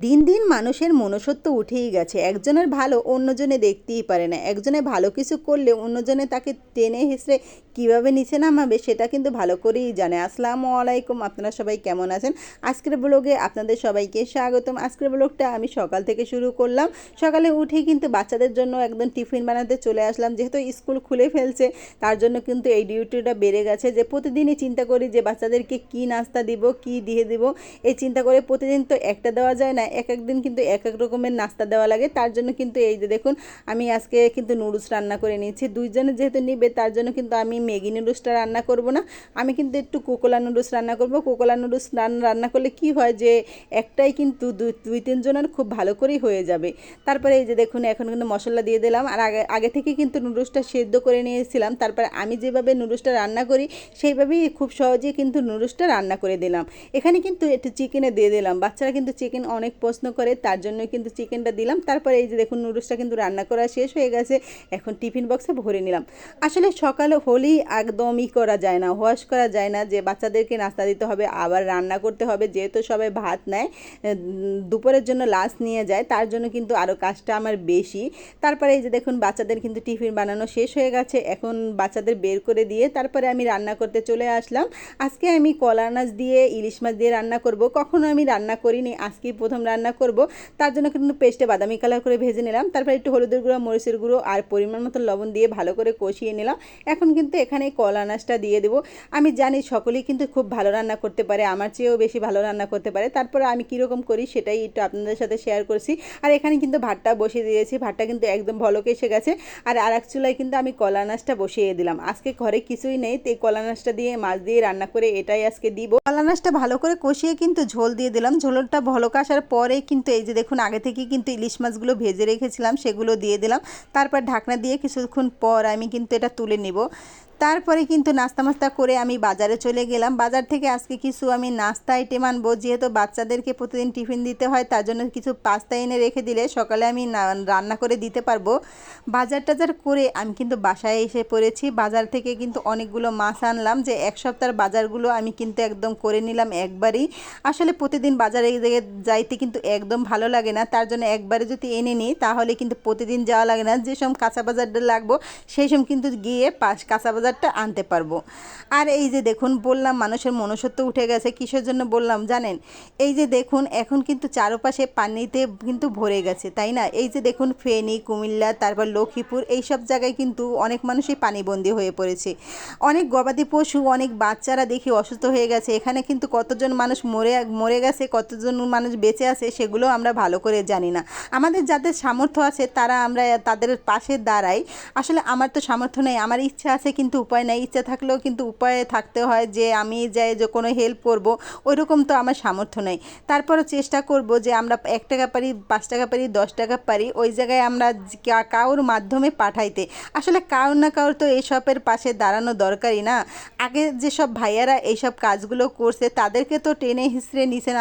দিন দিন মানুষের মনুষ্যত্ব উঠেই গেছে। একজনের ভালো অন্যজনে দেখতেই পারে না। একজনে ভালো কিছু করলে অন্যজনে তাকে টেনে হেসড়ে কীভাবে নিচে নামাবে সেটা কিন্তু ভালো করেই জানে। আসসালামু আলাইকুম, আপনারা সবাই কেমন আছেন? আজকের ব্লগে আপনাদের সবাইকে স্বাগতম। আজকের ব্লগটা আমি সকাল থেকে শুরু করলাম। সকালে উঠেই কিন্তু বাচ্চাদের জন্য একদম টিফিন বানাতে চলে আসলাম। যেহেতু স্কুল খুলে ফেলছে, তার জন্য কিন্তু এই ডিউটিটা বেড়ে গেছে যে প্রতিদিনই চিন্তা করি যে বাচ্চাদেরকে কি নাস্তা দিব, কি দিয়ে দিব। এই চিন্তা করে প্রতিদিন তো একটা দেওয়া যায় না এক এক দিন কিন্তু এক এক রকমের নাস্তা দেওয়া লাগে। তার জন্য কিন্তু এই যে দেখুন, আমি আজকে কিন্তু নুডলস রান্না করে নিয়েছি। দুইজনে যেহেতু নিবে, তার জন্য কিন্তু আমি ম্যাগি নুডলসটা রান্না করব না। আমি কিন্তু একটু কোকোলা নুডলস রান্না করব। কোকোলা নুডলস রান্না করলে কি হয় যে, একটাই কিন্তু দুই দুই তিনজনের খুব ভালো করেই হয়ে যাবে। তারপরে এই যে দেখুন, এখন কিন্তু মশলা দিয়ে দিলাম। আর আগে আগে থেকে কিন্তু নুডলসটা সেদ্ধ করে নিয়েছিলাম। তারপরে আমি যেভাবে নুডলসটা রান্না করি, সেইভাবেই খুব সহজেই কিন্তু নুডলসটা রান্না করে দিলাম। এখানে কিন্তু একটু চিকেনে দিয়ে দিলাম। বাচ্চারা কিন্তু চিকেন অনেক পছন্দ করে, তার জন্য কিন্তু চিকেনটা দিলাম। তারপরে এই যে দেখুন, নুডলসটা কিন্তু রান্না করা শেষ হয়ে গেছে। এখন টিফিন বক্সে ভরে নিলাম। আসলে সকালে হলেই একদমই করা যায় না ওয়াশ করা যায় না যে বাচ্চাদেরকে নাস্তা দিতে হবে, আবার রান্না করতে হবে। যেহেতু সবাই ভাত নেয় দুপুরের জন্য লাঞ্চ নিয়ে যায়, তার জন্য কিন্তু আরও কাজটা আমার বেশি। তারপরে এই যে দেখুন, বাচ্চাদের কিন্তু টিফিন বানানো শেষ হয়ে গেছে। এখন বাচ্চাদের বের করে দিয়ে তারপরে আমি রান্না করতে চলে আসলাম। আজকে আমি কলা নাচ দিয়ে, ইলিশ মাছ দিয়ে রান্না করব। কখনো আমি রান্না করিনি আজকেই প্রথম রান্না করব। তার জন্য কিন্তু পেস্টে বাদামি কালার করে ভেজে নিলাম। তারপর একটু হলুদের গুঁড়ো, মরিচের গুঁড়ো আর পরিমাণ মতো লবণ দিয়ে ভালো করে কষিয়ে নিলাম। এখন কিন্তু এখানে কলা নাচটা দিয়ে দেবো। আমি জানি সকলেই কিন্তু খুব ভালো রান্না করতে পারে, আমার চেয়েও বেশি ভালো রান্না করতে পারে। তারপরে আমি কীরকম করি সেটাই একটু আপনাদের সাথে শেয়ার করছি। আর এখানে কিন্তু ভাতটা বসিয়ে দিয়েছি। ভাতটা কিন্তু একদম ভলকে এসে গেছে। আর আর এক চুলায় কিন্তু আমি কলা নাচটা বসিয়ে দিলাম। আজকে ঘরে কিছুই নেই, তো এই কলা নাচটা দিয়ে, মাছ দিয়ে রান্না করে এটাই আজকে দিব। কলা নাচটা ভালো করে কষিয়ে কিন্তু ঝোল দিয়ে দিলাম। ঝোলটা ভলক আসার পরে কিন্তু এই যে দেখুন, আগে থেকে কিন্তু ইলিশ মাছগুলো ভেজে রেখেছিলাম, সেগুলো দিয়ে দিলাম। তারপর ঢাকনা দিয়ে কিছুক্ষণ পর আমি কিন্তু এটা তুলে নিব। তারপরে কিন্তু নাস্তা মাস্তা করে আমি বাজারে চলে গেলাম। বাজার থেকে আজকে কিছু আমি নাস্তা আইটেম আনব। যেহেতু বাচ্চাদেরকে প্রতিদিন টিফিন দিতে হয়, তার জন্য কিছু পাস্তা এনে রেখে দিলে সকালে আমি রান্না করে দিতে পারব। বাজার টাজার করে আমি কিন্তু বাসায় এসে পড়েছি। বাজার থেকে কিন্তু অনেকগুলো মাছ আনলাম যে এক সপ্তাহের বাজারগুলো আমি কিন্তু একদম করে নিলাম একবারই। আসলে প্রতিদিন বাজারে যাইতে কিন্তু একদম ভালো লাগে না। তার জন্য একবারে যদি এনে নিই, তাহলে কিন্তু প্রতিদিন যাওয়া লাগে না। যেসব কাঁচা বাজারটা লাগবো সেই সব কিন্তু গিয়ে পাশ কাঁচা বাজার বাজারটা আনতে পারব। আর এই যে দেখুন, বললাম মানুষের মনুষ্যত্ব উঠে গেছে, কিসের জন্য বললাম জানেন? এই যে দেখুন, এখন কিন্তু চারপাশে পানিতে কিন্তু ভরে গেছে, তাই না? এই যে দেখুন, ফেনী, কুমিল্লা, তারপর লক্ষ্মীপুর এই সব জায়গায় কিন্তু অনেক মানুষই পানিবন্দী হয়ে পড়েছে। অনেক গবাদি পশু, অনেক বাচ্চারা দেখি অসুস্থ হয়ে গেছে। এখানে কিন্তু কতজন মানুষ মরে মরে গেছে, কতজন মানুষ বেঁচে আছে, সেগুলো আমরা ভালো করে জানি না। আমাদের যাদের সামর্থ্য আছে, তারা আমরা তাদের পাশে দাঁড়াই। আসলে আমার তো সামর্থ্য নেই, আমার ইচ্ছা আছে কিন্তু উপায় নেই, ইচ্ছা থাকলেও কিন্তু উপায়ে থাকতে হয় যে আমি যাই যে কোনো হেল্প করব ওই রকম তো আমার সামর্থ্য নেই। তারপরও চেষ্টা করব যে আমরা এক টাকা পারি, পাঁচ টাকা পারি, দশ টাকা পারি, ওই জায়গায় আমরা কাউর মাধ্যমে পাঠাইতে। আসলে কাউর না কাউর তো এইসবের পাশে দাঁড়ানো দরকারই না। আগে যেসব ভাইয়ারা এইসব কাজগুলো করছে, তাদেরকে তো টেনে হিসড়ে নিছেন